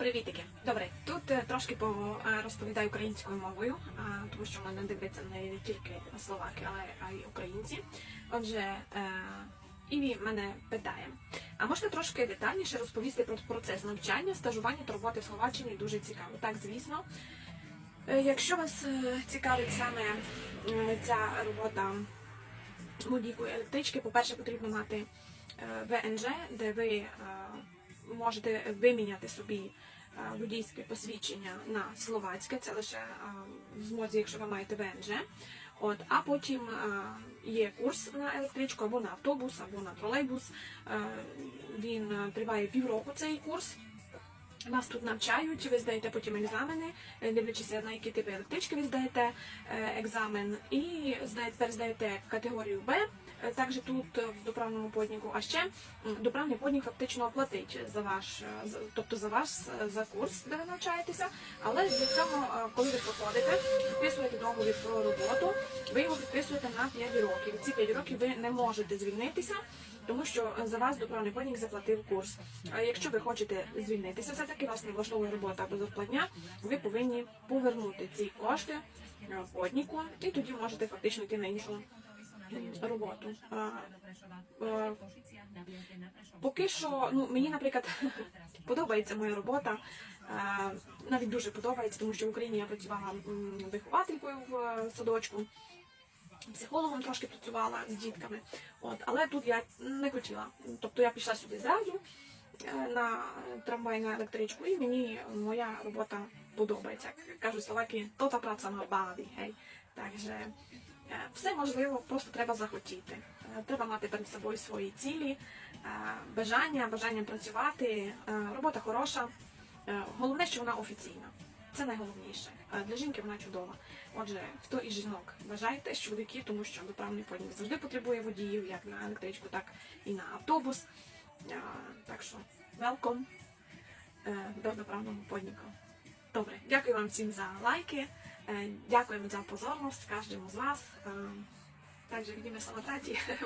Привітики. Добре, тут е, трошки е, розповідаю українською мовою, тому що мене дивляться не тільки словаки, але й українці. Отже, е, Іві мене питає: а можете трошки детальніше розповісти про процес навчання, стажування та роботи в Словаччині? Дуже цікаво. Так, звісно. Якщо вас цікавить саме ця робота водійкою електрички, по-перше, потрібно мати ВНЖ, де ви можете виміняти собі е, водійське посвідчення на словацьке, це лише е, в змозі, якщо ви маєте ВНЖ. От, а потім е, є курс на електричку або на автобус, або на тролейбус. Е, Він е, триває півроку цей курс. Вас тут навчають, ви здаєте потім екзамени, е, дивлячися на які типи електрички ви здаєте е, екзамен, і тепер здаєте категорію Б. Е, Також тут в доправному подніку, а ще доправний поднік фактично платить за ваш, за- тобто за вас е, за курс, де ви навчаєтеся. Але для цього, коли ви проходите, підписуєте договір про роботу, ви його підписуєте на 5 років. Ці 5 років ви не можете звільнитися, тому що за вас доправний поднік заплатив курс. Якщо ви хочете звільнитися, все таки вас не влаштовує робота або зарплатня, ви повинні повернути ці кошти е, подніку, і тоді можете фактично йти на іншу роботу. Е, Поки що, ну мені, наприклад, подобається моя робота. Е, Навіть дуже подобається, тому що в Україні я працювала вихователькою в е, садочку, психологом трошки працювала з дітками. От, але тут я не хотіла. Тобто я пішла сюди зразу е, на трамвай на електричку, і мені моя робота подобається. Як Кажуть словаки, то та праця на баві. Гей. Takže е, все можливо, просто треба захотіти. Е, Треба мати перед собою свої цілі, е, бажання, бажання працювати. Е, Робота хороша. Е, Головне, що вона офіційна. Це найголовніше. Е, Для жінки вона чудова. Отже, хто із жінок бажаєте чоловіків, тому що доправний поднік завжди потребує водіїв, як на електричку, так і на автобус. Е, е, до доправного подніку. Добре, дякую вам всім за лайки. дякую Дякуємо за позорність кожному з вас. Е, Также widzimy się na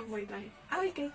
moi drogi. Ale okej.